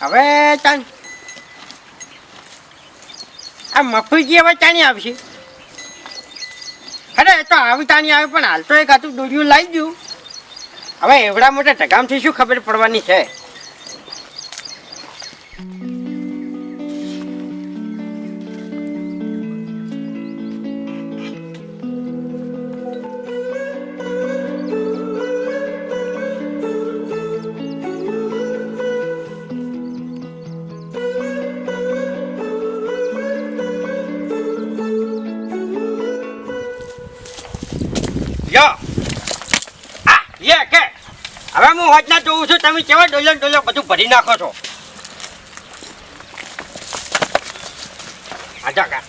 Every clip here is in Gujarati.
હવે તાન આ મફુજી હવે તાણી આવશે. અરે તો આવી તાણી આવે, પણ હાલ તો એક હતું દોર્યું લાવી દઉં હવે એવડા મોટા ઢગામથી શું ખબર પડવાની છે? હવે હું હોજના જોઉં છું, તમે કેવા ડોલ્યો ડોલ્યો બધું ભરી નાખો છો. આજા કા.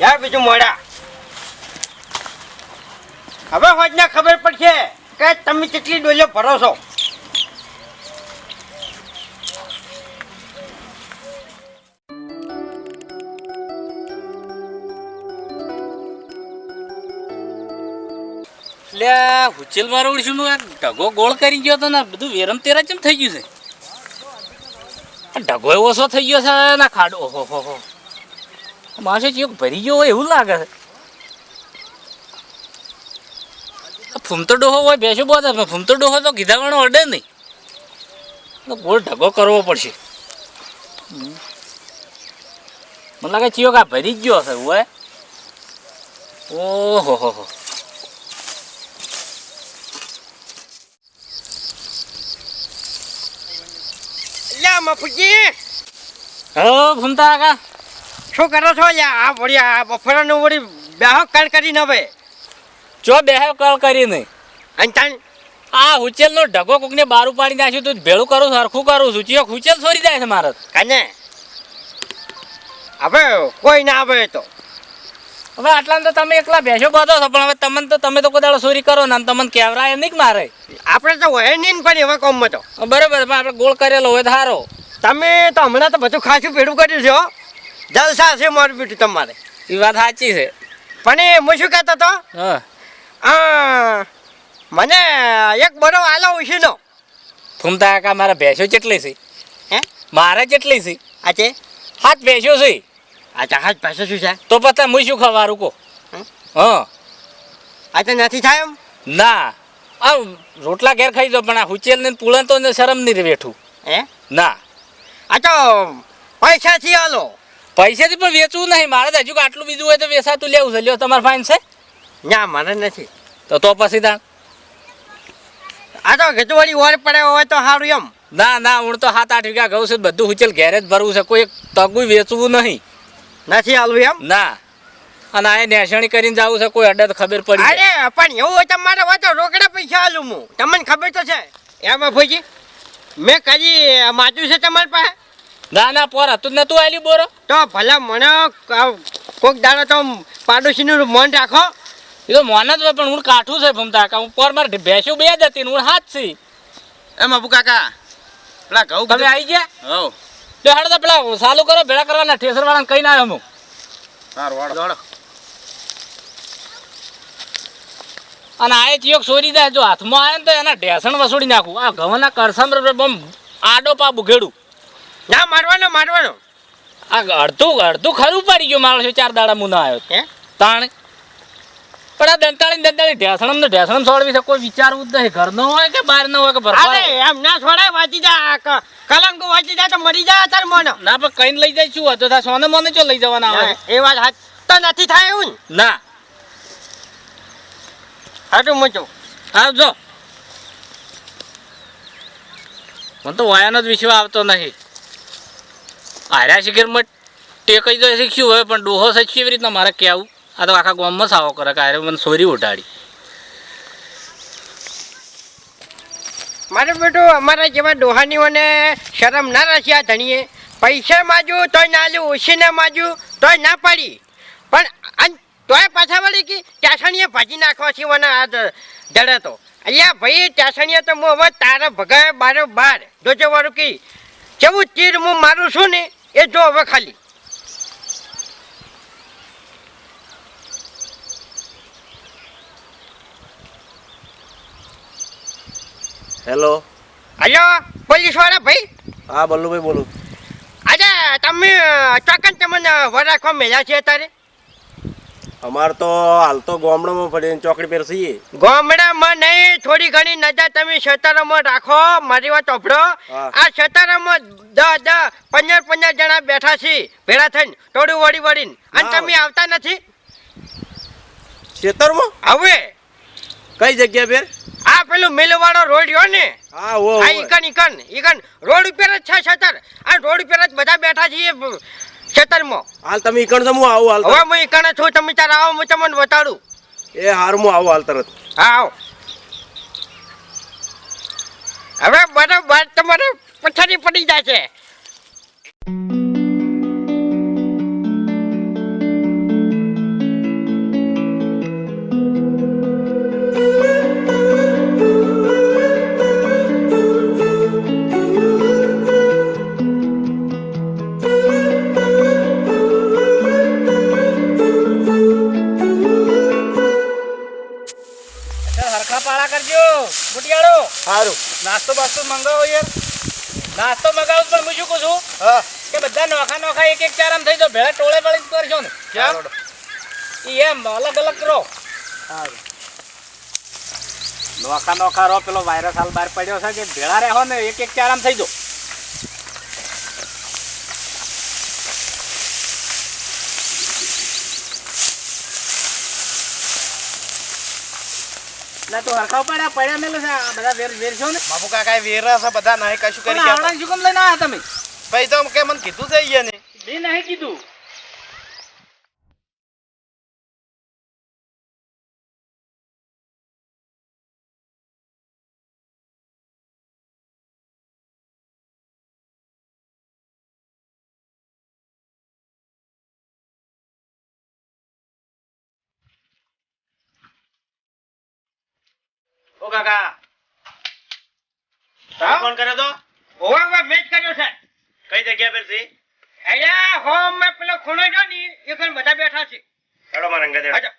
યાર બીજું મોડા. હવે હોજના ખબર પડશે કે તમે કેટલી ડોલો ભરો છો. એટલે હુચેલ મારો ઉડશું આ ઢગો ગોળ કરી ગયો તો ને, બધું વેરમ તેરા ચમ થઈ ગયું છે. ઢગો ઓછો થઈ ગયો છે, ના ખાડો, ઓહો, હો હો. માણસો ચિયોક ભરી ગયો હોય એવું લાગે છે. ફૂમતો ડોહો હોય બેસો બહુ થાય ફૂમતો ડોહો તો કીધા વાળો અડે નહીં. ગોળ ઢગો કરવો પડશે. મને લાગે ચિયો કા ભરી જ ગયો હશે હોય ઓહો, હો હો. લ્યા મફુજી હલો ભૂમતા કાકા. શું કરો છો આ વળી આ બફરાનું વળી બેહો કણ કરીને હવે. જો બેહો કળ કરી નહીં. અને તાણ આ હુચેલ નો ઢગો કોકને બારું પાડી નાખ્યું તું ભેળું કરું સરખું કરું છું. ચિયો હુચેલ છોડી જાય છે મારે. કને? હવે કોઈ ના આવે તો. હવે આટલા તો તમે એકલા બેસો બધો છો પણ હવે તમને તો તમે તો કોદાળો ચોરી કરો ને તમને કેવરાય નહીં મારે? આપણે તો હોય નહીં પણ એવા કોમ તો. બરાબર પણ આપણે ગોળ કરેલો હોય તો સારો તમે તો હમણાં તો બધું ખાસું ભેડું કર્યું છો જલસા છે મારું બેટું તમારે. એ વાત સાચી છે. પણ એ હું શું કહેતો હતો? હા. આ મને એક બરો આલો ઉછીનો. ફૂમતા કાકા મારા ભેંસો જેટલી છે. હે? મારે જેટલી છે. આ છે? હાથ ભેંસો છે. આ જહાજ પાસે શું છે? તો પછી હું શું ખવારું કો હં. આ તો નથી થાય એમ? ના. આ રોટલા ઘેર ખાઈ દો પણ આ હુચેલ ને પુલન તો ને શરમ નહીં બેઠું હે? ના. આ તો પૈસાથી આલો પૈસાથી પણ વેચવું નહીં. મારે તો હજુ આટલું બીજું હોય તો વેસાતું લેવું છે. લ્યો તમારે ફાઇન છે? ના મને નથી. તો તો પછી તાણ. આ તો ગજવાળી ઓર પડે હોય તો સારું એમ. ના ના હું તો સાત આઠ વીઘા ઘઉં છે બધું હુચેલ ઘેરે જ ભરવું છે. કોઈ તગું વેચવું નહીં. નથી આલું એમ? ના. અને આ નેસણી કરીને જાવું છે કોઈ અડદ ખબર પડી અરે પણ એવું હોય તમારે હોય તો રોકડા પૈસા આલું હું. તમને ખબર તો છે. એમાં ભોજી મેં કદી માચ્યું છે તમારી પાસે? ના ના પોર હતું જ નતું આલ્યું બોરો. તો ભલા મને કોક દાડો તો પાડોશીનું મન રાખો. એ તો મોન જ હોય પણ હું કાઠું છે ભમતા હું પોર મારે ભેંસું બે જ હતી હું હાથ છે. એમ અબુ કાકા પેલા ઘઉં તમે આવી ગયા? હવ. તો હેડ તો પેલા ચાલુ કરો ભેળા કરવાના ઠેસર વાળાને કઈ ના આવ્યો હું સારું વાળો અને આ એક યોગ સોરી દે જો હાથમાં આવે ને તો એના ઢેસણ વસોડી નાખું. આ ઘઉંના કરસમ બમ આડો પા બુઘેડું. ના મારવાનો મારવાનો. આ અડધું અડધું ખરું પડી ગયું મારો છે ચાર દાડા મુના આવ્યો. તાણ પણ આ દંતાળી દંતાળી ઢેસણમ ને ઢેસણમ સોળવી છે કોઈ વિચારવું જ નહીં. ઘરનો હોય કે બાર નો હોય કે અરે એમ ના છોડાય વાંચી જા કલંકો વાંચી જાય તો મરી જાય તાર મને. ના પણ કઈ લઈ જાય શું હતો તા સોને મોને ચો લઈ જવાના આવે? એ વાત હાથ તો નથી થાય એવું ના? હાટું મચો આવજો મને તો વાયાનો જ વિશ્વ આવતો નહીં. આર્યા શિખરમાં ટેકાઈ તો શીખ્યું હોય પણ ડોહો છે એવી રીતના મારે કહેવું? આ તો આખા ગામમાં સાવો કરે કે આરે મને સોરી ઉઠાડી મારે બેટું અમારા જેવા ડોહાનીઓને શરમ ના રાખ્યા ધણીએ. પૈસા માજુ તોય ના લ્યું ઓછી માજુ તોય ના પાડી. પણ તોય પાછા વળી કે ટાસણીએ ભાજી નાખવા છે મને આ દડે તો. અહીંયા ભાઈ ટાસણીએ તો હું હવે તારા ભગાય બારે બાર. જોજો વાળું કે, જેવું તીર હું મારું છું ને, એ જો હવે ખાલી. હેલો હલો પોલીસવાળા ભાઈ? હા બલ્લુભાઈ બોલું. આજે તમે ચોક્કસ તમને વરાખવા મેળ્યા છે અત્યારે અમાર તો હાલ તો ગામડામાં પડીને ચોકડી પર છીએ. ગામડામાં નહીં થોડી ઘણી નજર તમે ખેતરોમાં રાખો મારી વાત ઓભળો આ ખેતરોમાં દસ દસ પંદર પંદર જણા બેઠા છે ભેળા થઈને થોડું વળી વળીને. અને તમે આવતા નથી? ખેતરમાં હવે. કઈ જગ્યા પર આ પેલું મિલવાળો રોડ રહ્યો ને. હા ઓ આ ઈકન ઈકન ઈકન. રોડ ઉપર જ છે છતર. આ રોડ ઉપર જ બધા બેઠા છીએ ખેતરમાં હાલ તમે ઈકણ તો હું આવું હાલ હવે હું ઈકણ છું તમે તાર આવો હું તમને બતાડું. એ હાર હું આવું હાલ તરત. હા આવો. હવે બરાબર તમારે પછાડી પડી જાય હરખા કરજો. બુટિયાળો સારું નાસ્તો બાસ્તો મંગાવો યાર. નાસ્તો મંગાવો પણ હું શું કહું છું? હા. કે બધા નોખા નોખા એક એક ચારામ થઈ જાવ ભેળા ટોળે પડી કરશો ને. ઈ એમ અલગ અલગ કરો. નોખા નોખા રહો. પેલો વાયરસ હાલ બહાર પડ્યો છે કે ભેળા રહો ને એક એક ચાર આમ થઈ જાઓ. ના તો હરખાવ પડ્યા પડ્યા મેલે છે આ બધા વેર વેર છો ને. બાપુ કાકા વેરા છે બધા નહીં કશું કરી આવડા શું કેમ લઈને આવ્યા તમે? ભાઈ તો કે મને કીધું છે ઈ ને બી નહીં કીધું. ઓ કાકા? ફોન કર્યો તો? ઓવા ઓવા મેચ કર્યો છે. કઈ જગ્યા પર છે? અહીંયા હોમ મેં પેલો ખૂણો જો ને એ કણ બધા બેઠા છે. હેડો મારા અંગત આજો.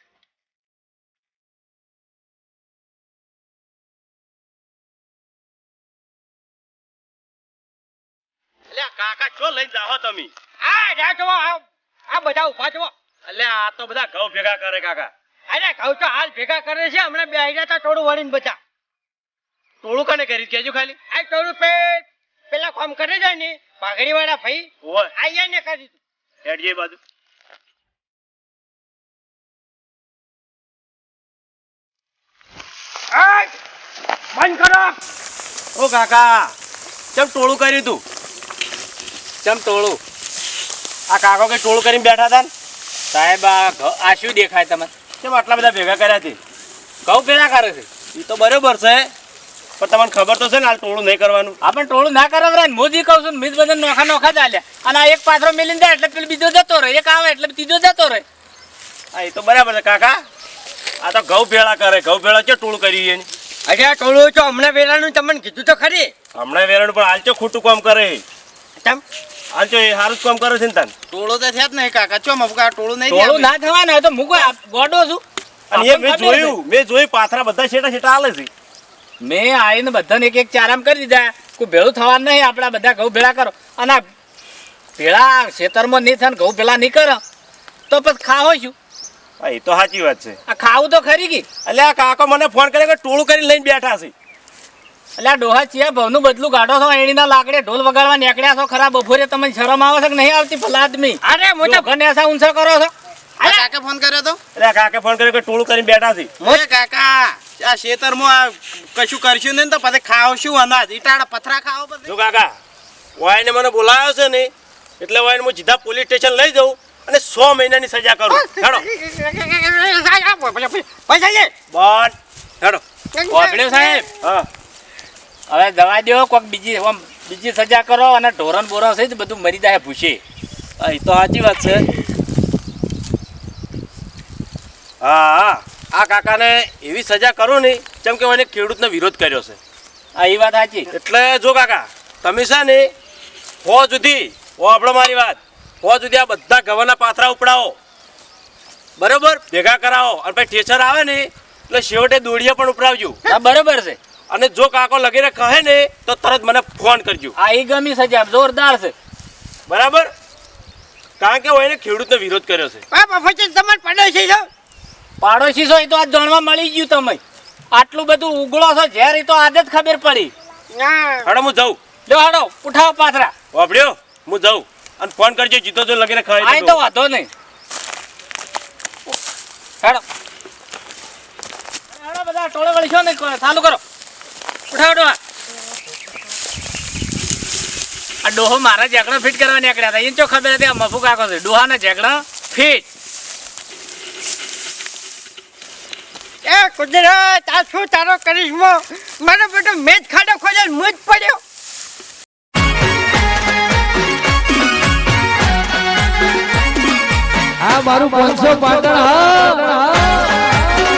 અલ્યા કાકા છો લઈ જાહો તમે? આ જા આ આ બધા ઊભા છો અલ્યા આ તો બધા ઘઉં ભેગા કરે કાકા. અરે કહું તો હાલ ભેગા કરે છે હમણાં બે આઈડિયા હતા થોડું વળીને બધા. ટોળું કને કરી કેજો ખાલી. આ થોડું પે પેલા કામ કરે જાય ને પાઘડી વાળા ભાઈ આયા ને કરી દીધું. હેડજે બાજુ. આ, બંધ કરો! ઓ કાકા ચમ ટોળું કર્યું તું? ચમ ટોળું? આ કાકો કે ટોળું કરીને બેઠા હતા ને? સાહેબ આ આ શું દેખાય તમને? કેમ આટલા બધા ભેગા કર્યા છે? ઘઉં ભેળા કરે છે? એ તો બરોબર છે. પણ તમને ખબર તો છે ને હાલ ટોળું નહીં કરવાનું. આપણે ટોળું ના કરાવરાય ને મોદી કહું છું મીજ બધા નોખા નોખા ચાલ્યા અને આ એક પાથરો મેલીને જાય એટલે પેલો બીજો જતો રહે. એક આવે એટલે ત્રીજો જતો રહે. હા એ તો બરાબર છે કાકા. આ તો ઘઉં ભેળા કરે. ઘઉં ભેળા છે ટોળું કરી એને? અરે આ ટોળું તો હમણાં વેલાનું તમને કીધું તો ખરી. હમણાં વેરાનું પણ હાલ ચો ખોટું કામ કરે? તમ હાલ ચો એ સારું જ કામ કરે છે ને તને. ટોળો તો થયા જ નહીં કાકા. ચો મફકા ટોળું નહીં ટોળું ના થવાના હોય તો મૂકો આ ગોડો છું. અને એ મેં જોયું મેં જોયું પાથરા બધા છેટા છેટા હાલે છે. મેં આવીને બધાને એક એક ચારામ કરી દીધા. કોઈ ભેળું થવાનું નહીં આપણા બધા ઘઉં ભેળા કરો. અને ભેળા ખેતરમાં નહીં થાય ઘઉં ભેળા નહીં કરો. તો પછી ખાવો છું એ તો સાચી વાત છે. આ ખાવું તો ખરી ગઈ એટલે આ કાકો મને ફોન કરે કે ટોળું કરીને લઈને બેઠા છે. એટલે ડોહા ચિયા ભવનું બદલું કાઢો છો એણીના લાકડે ઢોલ વગાડવા નીકળ્યા છો ખરા બપોરે તમને શરમ આવે છે કે નહીં આવતી ભલા આદમી? અરે હું તો એસા ઊંચા કરો છો. કાકા ફોન કર્યો તો? અરે કાકા ફોન કર્યો કે ટોળું કરીને બેઠા છે. ઓય કાકા આ ખેતરમાં આ કશું કરશું નહીં તો પછી ખાવશું અનાજ. ઈટાડા પથરા ખાવ પછી જો કાકા વાયને મને બોલાવ્યો છે ને એટલે વાયને હું સીધા પોલીસ સ્ટેશન લઈ જાઉં અને સો મહિનાની સજા કરું. હેડો. પૈસા લે હેડો. સાહેબ. હા. હવે દવા દો કોઈક બીજી આમ બીજી સજા કરો અને ઢોરણ બોરણ સહિત બધું મરી જાય ભૂસી. હા એ તો સાચી વાત છે. હા હા. આ કાકાને એવી સજા કરો ને જેમ કે એને ખેડૂતનો વિરોધ કર્યો છે. આ એ વાત સાચી. એટલે જો કાકા તમે છે ને હો સુધી હો આપણો મારી વાત. હો સુધી આ બધા ગવાના પાથરા ઉપડાવો. બરોબર? ભેગા કરાવો. અને પછી ઠેસર આવે ને એટલે છેવટે દોડીએ પણ ઉપડાવજો. હા બરોબર છે. અને જો કાકો લગીને કહે ને તો તરત મને ફોન કરજો. આ એ ગમી સજા જોરદાર છે. બરાબર? કારણ કે હું એને ખેડૂતનો વિરોધ કર્યો છે. તમારે પડોશી છો? પાડોશી છો એ તો આજ જાણવા મળી ગયું તમે આટલું બધું ઉગળો છો ઝેર એ તો આજે જ ખબર પડી. હડો હાડો હું જાઉં. લો હાડો ઉઠાવો પાથરા વાપડ્યો હું જાઉં. અને ફોન કરજો જીતો જો લગીને આય આ તો વાંધો નહીં. હેડો. હેડો બધા ટોળે વળી છો ને ચાલુ કરો. ઉઠાવો ડોહા. આ ડોહો મારા ઝેકડા ફિટ કરવા નીકળ્યા હતા. એને ચો ખબર હતી આ મફુ કાકો છે. ડોહાના ઝેકડા ફિટ એ કુદરત આ શું તારો કરિશ્મો મારો બેટો મેચ ખાડો ખોલે મુજ પડ્યો. આ મારું પાંચસો પાટણ હા.